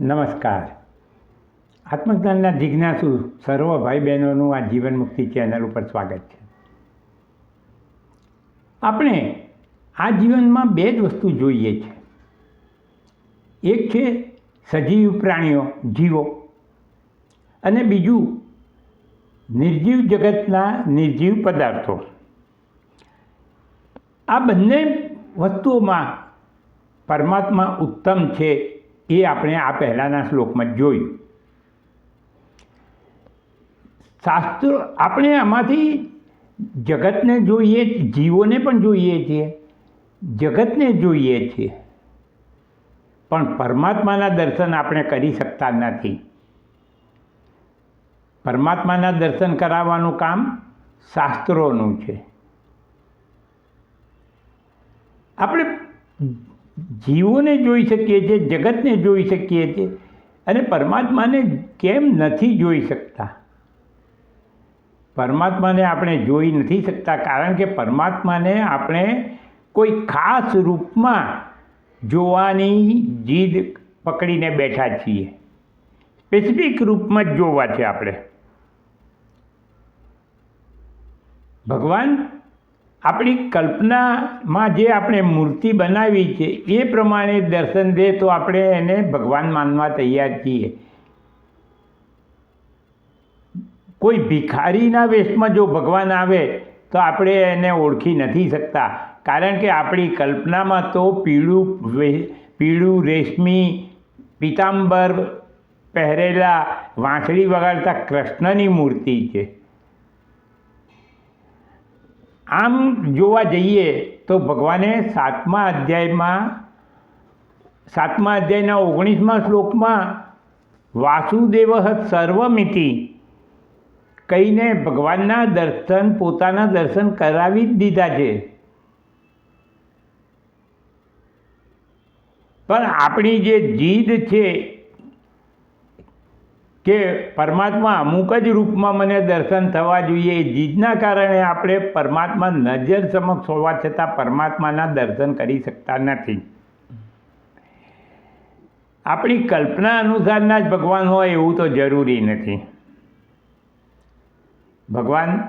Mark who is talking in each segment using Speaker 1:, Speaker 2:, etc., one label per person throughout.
Speaker 1: નમસ્કાર. આત્મજ્ઞાનના જિજ્ઞાસુ સર્વ ભાઈ બહેનોનું આ જીવન મુક્તિ ચેનલ ઉપર સ્વાગત છે. આપણે આ જીવનમાં બે જ વસ્તુ જોઈએ છે. એક છે સજીવ પ્રાણીઓ, જીવો. અને બીજું નિર્જીવ જગતના નિર્જીવ પદાર્થો. આ બંને વસ્તુઓમાં પરમાત્મા ઉત્તમ છે એ આપણે આ પહેલાંના શ્લોકમાં જોયું. શાસ્ત્રો આપણે આમાંથી જગતને જોઈએ, જીવોને પણ જોઈએ છીએ, જગતને જોઈએ છીએ. પણ પરમાત્માના દર્શન આપણે કરી શકતા નથી. પરમાત્માના દર્શન કરાવવાનું કામ શાસ્ત્રોનું છે. આપણે જીવોને જોઈ શકીએ છીએ, જગતને જોઈ શકીએ છીએ. અને પરમાત્માને કેમ નથી જોઈ શકતા? પરમાત્માને આપણે જોઈ નથી શકતા, કારણ કે પરમાત્માને આપણે કોઈ ખાસ રૂપમાં જોવાની જીદ પકડીને બેઠા છીએ. સ્પેસિફિક રૂપમાં જ જોવા છે આપણે. ભગવાન આપણી કલ્પનામાં જે આપણે મૂર્તિ બનાવી છે, એ પ્રમાણે દર્શન દે તો આપણે એને ભગવાન માનવા તૈયાર છીએ. કોઈ ભિખારીના વેશમાં જો ભગવાન આવે, તો આપણે એને ઓળખી નથી શકતા. કારણ કે આપણી કલ્પનામાં તો પીળું પીળું રેશમી, પીતાંબર પહેરેલા વાંસળી વગાડતા કૃષ્ણની મૂર્તિ છે. આમ જોવા જઈએ તો ભગવાને સાતમા અધ્યાયમાં, સાતમા અધ્યાયના ઓગણીસમા શ્લોકમાં વાસુદેવ સર્વમિતિ કહીને ભગવાનના દર્શન, પોતાના દર્શન કરાવી જ દીધા છે. પણ આપણી જે જીદ છે કે પરમાત્મા અમુક જ રૂપમાં મને દર્શન થવા જોઈએ એ જીજના કારણે આપણે પરમાત્મા નજર સમક્ષ હોવા છતાં પરમાત્માના દર્શન કરી શકતા નથી. આપણી કલ્પના અનુસારના જ ભગવાન હોય એવું તો જરૂરી નથી. ભગવાન,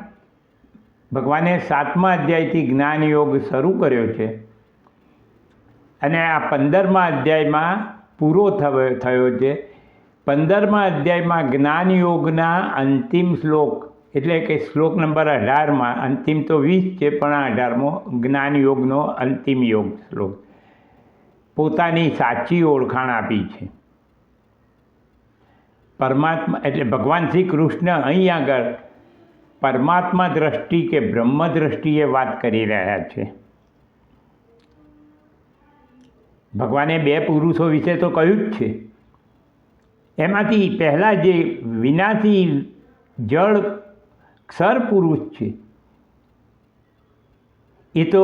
Speaker 1: ભગવાને સાતમા અધ્યાયથી જ્ઞાન યોગ શરૂ કર્યો છે અને આ પંદરમા અધ્યાયમાં પૂરો થયો થયો છે. પંદરમા અધ્યાયમાં જ્ઞાન યોગના અંતિમ શ્લોક, એટલે કે શ્લોક નંબર અઢારમાં, અંતિમ તો વીસ છે, પણ આ અઢારમો જ્ઞાન યોગનો અંતિમ યોગ શ્લોક. પોતાની સાચી ઓળખાણ આપી છે. પરમાત્મા, એટલે ભગવાન શ્રી કૃષ્ણ અહીં આગળ પરમાત્મા દ્રષ્ટિ કે બ્રહ્મ દ્રષ્ટિએ વાત કરી રહ્યા છે. ભગવાને બે પુરુષો વિશે તો કહ્યું જ છે. એમાંથી પહેલાં જે વિનાશી જળ ક્ષર પુરુષ છે, એ તો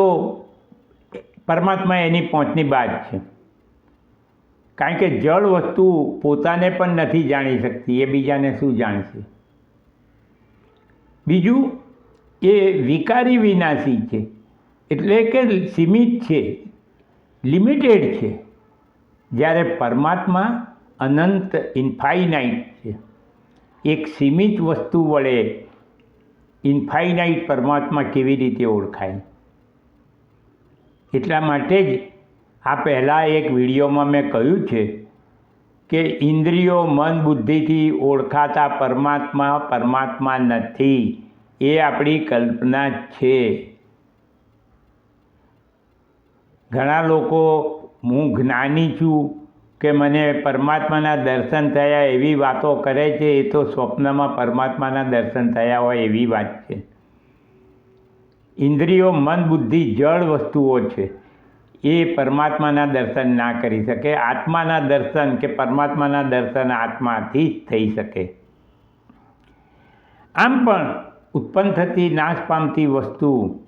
Speaker 1: પરમાત્મા એની પહોંચની બાદ છે. કારણ કે જળ વસ્તુ પોતાને પણ નથી જાણી શકતી, એ બીજાને શું જાણશે? બીજું, એ વિકારી વિનાશી છે, એટલે કે સીમિત છે, લિમિટેડ છે. જ્યારે પરમાત્મા અનંત ઇન્ફાઇનાઇટ છે. એક સીમિત વસ્તુ વડે ઇન્ફાઇનાઇટ પરમાત્મા કેવી રીતે ઓળખાય? એટલા માટે જ આ પહેલાં એક વિડીયોમાં મેં કહ્યું છે કે ઇન્દ્રિયો, મન, બુદ્ધિથી ઓળખાતા પરમાત્મા પરમાત્મા નથી. એ આપણી કલ્પના છે. ઘણા લોકો હું જ્ઞાની છું કે મને પરમાત્માના દર્શન થયા એવી વાતો કરે છે, એ તો સ્વપ્નમાં પરમાત્માના દર્શન થયા હોય એવી વાત છે. ઇન્દ્રિયો, મન, બુદ્ધિ, જળ વસ્તુઓ છે. એ પરમાત્માના દર્શન ના કરી શકે. આત્માના દર્શન કે પરમાત્માના દર્શન આત્માથી જ થઈ શકે. આમ પણ ઉત્પન્ન થતી નાશ પામતી વસ્તુ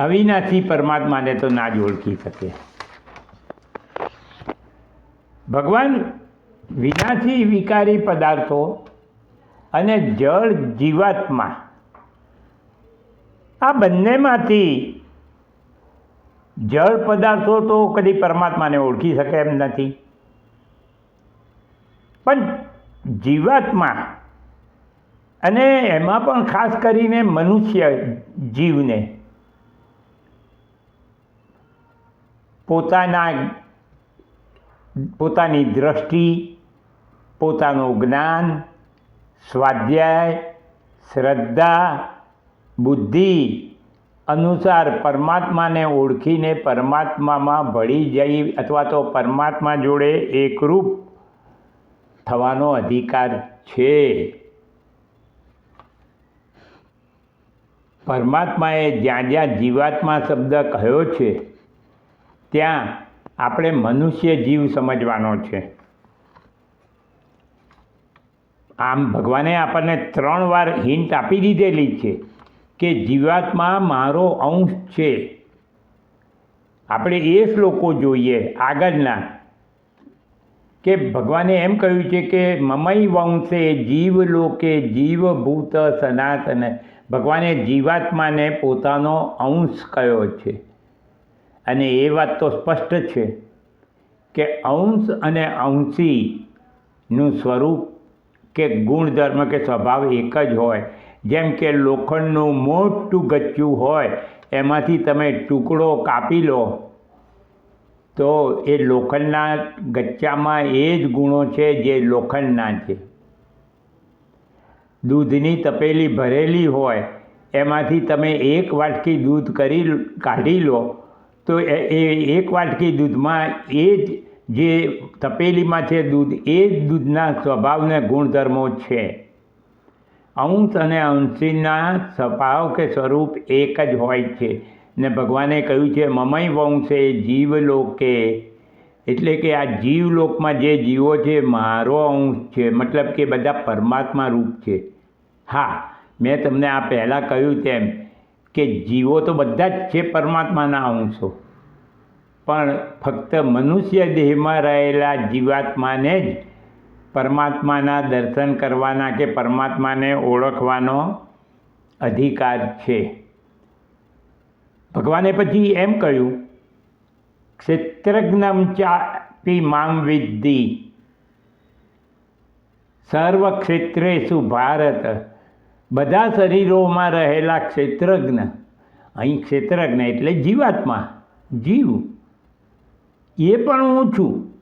Speaker 1: અવિનાશી પરમાત્માને તો ના જ ઓળખી શકે. ભગવાન વિનાશી વિકારી પદાર્થો અને જળ જીવાત્મા, આ બંનેમાંથી જળ પદાર્થો તો કદી પરમાત્માને ઓળખી શકે એમ નથી. પણ જીવાત્મા અને એમાં પણ ખાસ કરીને મનુષ્ય જીવને પોતાના પોતાની દ્રષ્ટિ, પોતાનું જ્ઞાન, સ્વાધ્યાય, શ્રદ્ધા, બુદ્ધિ અનુસાર પરમાત્માને ઓળખીને પરમાત્મામાં ભળી જઈ અથવા તો પરમાત્મા જોડે એકરૂપ થવાનો અધિકાર છે. પરમાત્માએ જ્યાં જ્યાં જીવાત્મા શબ્દ કહ્યો છે ત્યાં આપણે મનુષ્ય જીવ સમજવાનો છે. આમ ભગવાને આપણને ત્રણ વાર હિન્ટ આપી દીધેલી છે કે જીવાત્મા મારો અંશ છે. આપણે એ શ્લોકો જોઈએ આગળના કે ભગવાને એમ કહ્યું છે કે મમય વંશે જીવ લોકે જીવભૂત સનાતન. ભગવાને જીવાત્માને પોતાનો અંશ કયો છે. અને એ વાત તો સ્પષ્ટ છે કે અંશ અને અંશીનું સ્વરૂપ કે ગુણધર્મ કે સ્વભાવ એક જ હોય. જેમ કે લોખંડનું મોટું ગચ્ચું હોય, એમાંથી તમે ટુકડો કાપી લો, તો એ લોખંડના ગચ્ચામાં એ જ ગુણો છે જે લોખંડના છે. દૂધની તપેલી ભરેલી હોય, એમાંથી તમે એક વાટકી દૂધ કરી કાઢી લો તો એ એક વાટકી દૂધમાં એ જ જે તપેલીમાં છે દૂધ, એ જ દૂધના સ્વભાવને ગુણધર્મો છે. અંશ અને અંશીના સ્વભાવ કે સ્વરૂપ એક જ હોય છે. ને ભગવાને કહ્યું છે, મમય વંશે જીવલોકે. એટલે કે આ જીવલોકમાં જે જીવો છે, મારો અંશ છે. મતલબ કે બધા પરમાત્મા રૂપ છે. હા, મેં તમને આ પહેલાં કહ્યું તેમ કે જીવો તો બધા જ છે, પરમાત્માના અંશો. પણ ફક્ત મનુષ્ય દેહમાં રહેલા જીવાત્માને જ પરમાત્માના દર્શન કરવાના કે પરમાત્માને ઓળખવાનો અધિકાર છે. ભગવાને પછી એમ કહ્યું, ક્ષેત્રજ્ઞમ ચાપી મામ વિદ્ધિ. સર્વ ક્ષેત્રેશુ ભારત બધા શરીરોમાં રહેલા ક્ષેત્રજ્ઞ, અહીં ક્ષેત્રજ્ઞ એટલે જીવાત્મા, જીવ. એ પણ હું છું.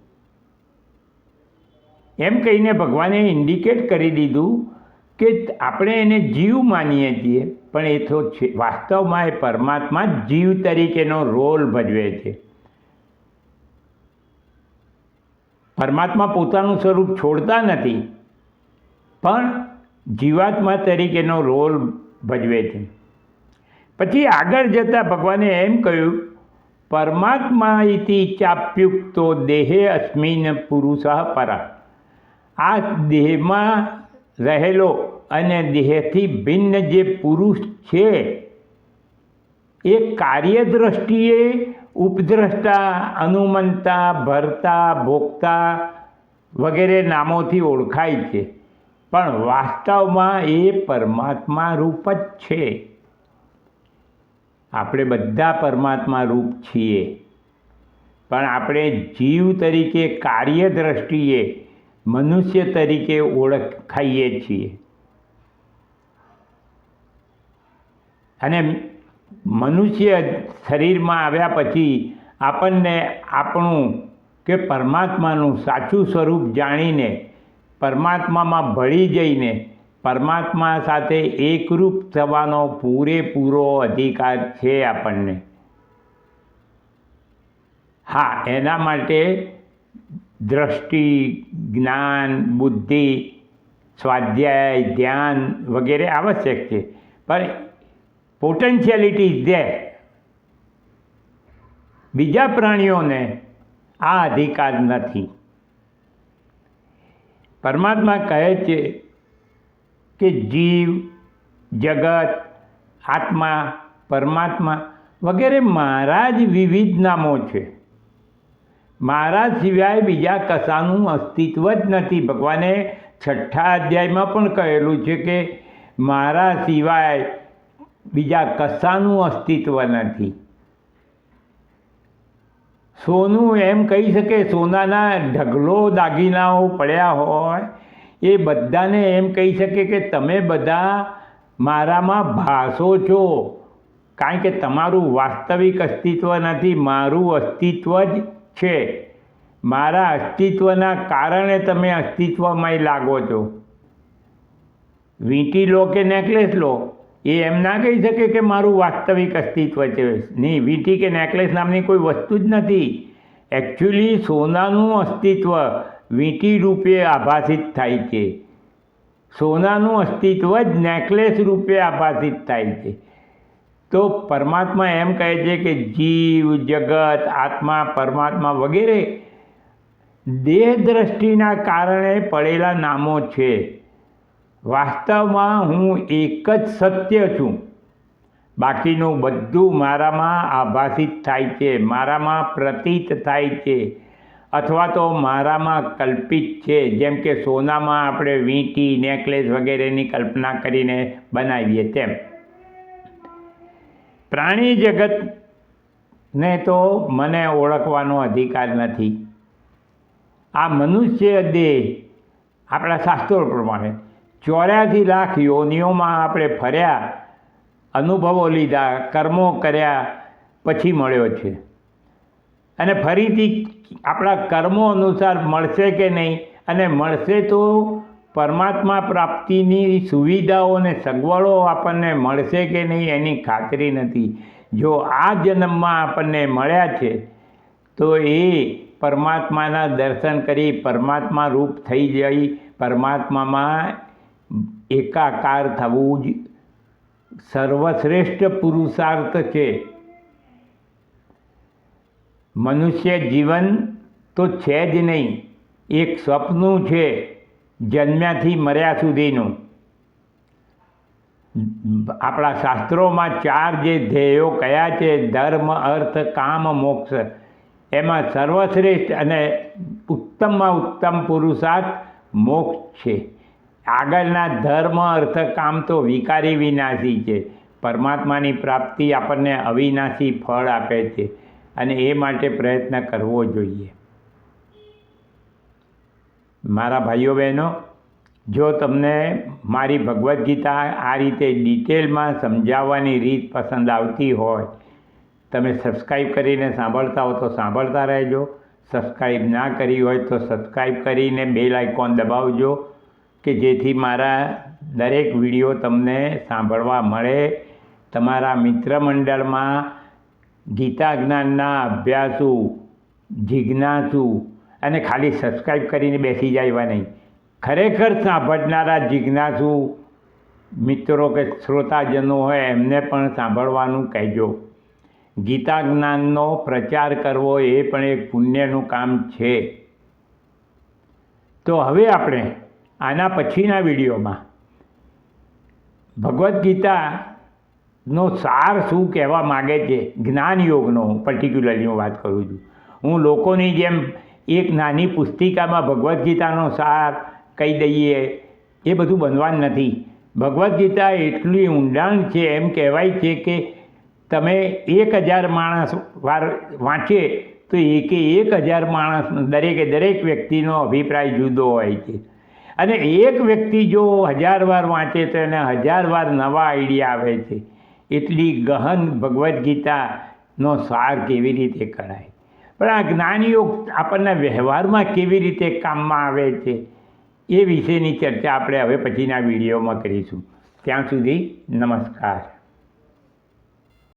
Speaker 1: એમ કહીને ભગવાને ઇન્ડિકેટ કરી દીધું કે આપણે એને જીવ માનીએ છીએ, પણ એ તો છે, વાસ્તવમાં એ પરમાત્મા જીવ તરીકેનો રોલ ભજવે છે. પરમાત્મા પોતાનું સ્વરૂપ છોડતા નથી, પણ જીવાત્મા તરીકેનો રોલ ભજવે છે. પછી આગળ જતાં ભગવાને એમ કહ્યું પરમાત્મા ઇતિ ચાપ્યુક્તો દેહે અસ્મિન પુરુષ પરા. આ દેહમાં રહેલો અને દેહથી ભિન્ન જે પુરુષ છે, એ કાર્યદ્રષ્ટિએ ઉપદ્રષ્ટા, અનુમંતા, ભરતા, ભોગતા વગેરે નામોથી ઓળખાય છે. પણ વાસ્તવમાં એ પરમાત્મા રૂપ જ છે. આપણે બધા પરમાત્મા રૂપ છીએ. પણ આપણે જીવ તરીકે કાર્ય દ્રષ્ટિએ મનુષ્ય તરીકે ઓળખાઈએ છીએ. અને મનુષ્ય શરીરમાં આવ્યા પછી આપણને આપણું કે પરમાત્માનું સાચું સ્વરૂપ જાણીને પરમાત્મામાં ભળી જઈને પરમાત્મા સાથે એકરૂપ થવાનો પૂરેપૂરો અધિકાર છે આપણને. હા, એના માટે દ્રષ્ટિ, જ્ઞાન, બુદ્ધિ, સ્વાધ્યાય, ધ્યાન વગેરે આવશ્યક છે. પણ પોટેન્શિયાલિટી ઇઝ બીજા પ્રાણીઓને આ અધિકાર નથી. પરમાત્મા કહે છે કે જીવ, જગત, આત્મા, પરમાત્મા વગેરે મારા જ વિવિધ નામો છે. મારા સિવાય બીજા કશાનું અસ્તિત્વ જ નથી. ભગવાને છઠ્ઠા અધ્યાયમાં પણ કહેલું છે કે મારા સિવાય બીજા કશાનું અસ્તિત્વ નથી. સોનું એમ કહી શકે સોનાના ઢગલો દાગીનાઓ પડ્યા હોય, એ બધાને એમ કહી શકે કે તમે બધા મારામાં ભાસો છો. કારણ કે તમારું વાસ્તવિક અસ્તિત્વ નથી, મારું અસ્તિત્વ જ છે. મારા અસ્તિત્વના કારણે તમે અસ્તિત્વમાં લાગો છો. વીંટી લો કે નેકલેસ લો? એ એમ ના કહી શકે કે મારું વાસ્તવિક અસ્તિત્વ છે. નહીં, વીંટી કે નેકલેસ નામની કોઈ વસ્તુ જ નથી. એકચ્યુઅલી સોનાનું અસ્તિત્વ વીંટી રૂપે આભાસિત થાય છે. સોનાનું અસ્તિત્વ જ નેકલેસ રૂપે આભાસિત થાય છે. તો પરમાત્મા એમ કહે છે કે જીવ, જગત, આત્મા, પરમાત્મા વગેરે દેહ દ્રષ્ટિના કારણે પડેલા નામો છે. વાસ્તવમાં હું એક જ સત્ય છું. બાકીનું બધું મારામાં આભાસિત થાય છે, મારામાં પ્રતીત થાય છે, અથવા તો મારામાં કલ્પિત છે, જેમ કે સોનામાં આપણે વીંટી, નેકલેસ વગેરેની કલ્પના કરીને બનાવીએ તેમ. પ્રાણી જગતને તો મને ઓળખવાનો અધિકાર નથી. આ મનુષ્ય દેહ આપણા શાસ્ત્રો પ્રમાણે ચોર્યાસી લાખ યોનિઓમાં આપણે ફર્યા, અનુભવો લીધા, કર્મો કર્યા, પછી મળ્યો છે. અને ફરીથી આપણા કર્મો અનુસાર મળશે કે નહીં? અને મળશે તો પરમાત્મા પ્રાપ્તિની સુવિધાઓ અને સગવડો આપણને મળશે કે નહીં એની ખાતરી નથી. જો આ જન્મમાં આપણને મળ્યા છે, તો એ પરમાત્માના દર્શન કરી પરમાત્મા રૂપ થઈ જઈ, પરમાત્મામાં એકાકાર થવું જ સર્વશ્રેષ્ઠ પુરુષાર્થ છે. મનુષ્ય જીવન તો છે જ નહીં, એક સ્વપ્નું છે જન્મ્યાથી મર્યા સુધીનું. આપણા શાસ્ત્રોમાં ચાર જે ધ્યેયો કયા છે, ધર્મ, અર્થ, કામ, મોક્ષ, એમાં સર્વશ્રેષ્ઠ અને ઉત્તમમાં ઉત્તમ પુરુષાર્થ મોક્ષ છે. આગળના ધર્મ અર્થ કામ તો વિકારી વિનાશી છે. પરમાત્માની પ્રાપ્તિ આપણને અવિનાશી ફળ આપે છે અને એ માટે પ્રયત્ન કરવો જોઈએ. મારા ભાઈઓ બહેનો, જો તમને મારી ભગવદ્ ગીતા આ રીતે ડિટેલમાં સમજાવવાની રીત પસંદ આવતી હોય, તમે સબસ્ક્રાઈબ કરીને સાંભળતા હો તો સાંભળતા રહેજો. સબસ્ક્રાઈબ ના કરી હોય તો સબસ્ક્રાઈબ કરીને બેલ આઇકોન દબાવજો. કે જેથી મારા દરેક વીડિયો તમને સાંભળવા મળે. તમારા મિત્ર મંડળમાં ગીતા જ્ઞાનના અભ્યાસુ, જિજ્ઞાસુ અને ખાલી સબસ્ક્રાઈબ કરીને બેસી જાય નહીં. ખરેખર સાંભળનારા જિજ્ઞાસુ મિત્રો કે શ્રોતાજનો હોય એમને પણ સાંભળવાનું કહેજો. ગીતા જ્ઞાનનો પ્રચાર કરવો એ પણ એક પુણ્યનું કામ છે. તો હવે આપણે આના પછીના વિડીયોમાં. ભગવદ્ ગીતાનો સાર શું કહેવા માગે છે? જ્ઞાન યોગનો હું પર્ટિક્યુલરલી હું વાત કરું છું. હું લોકોની જેમ એક નાની પુસ્તિકામાં ભગવદ્ ગીતાનો સાર કહી દઈએ એ બધું બનવાનું નથી. ભગવદ્ ગીતા એટલી ઊંડાણ છે, એમ કહેવાય છે કે તમે એક હજાર માણસ વાર વાંચે તો એકે એક હજાર માણસ દરેકે દરેક વ્યક્તિનો અભિપ્રાય જુદો હોય છે. અને એક વ્યક્તિ જો હજાર વાર વાંચે તો એને હજાર વાર નવા આઈડિયા આવે છે. એટલી ગહન ભગવદ્ ગીતાનો સાર કેવી રીતે કરાય? પણ આ જ્ઞાનયોગ આપણને વ્યવહારમાં કેવી રીતે કામમાં આવે છે એ વિશેની ચર્ચા આપણે હવે પછીના વિડીયોમાં કરીશું. ત્યાં સુધી નમસ્કાર.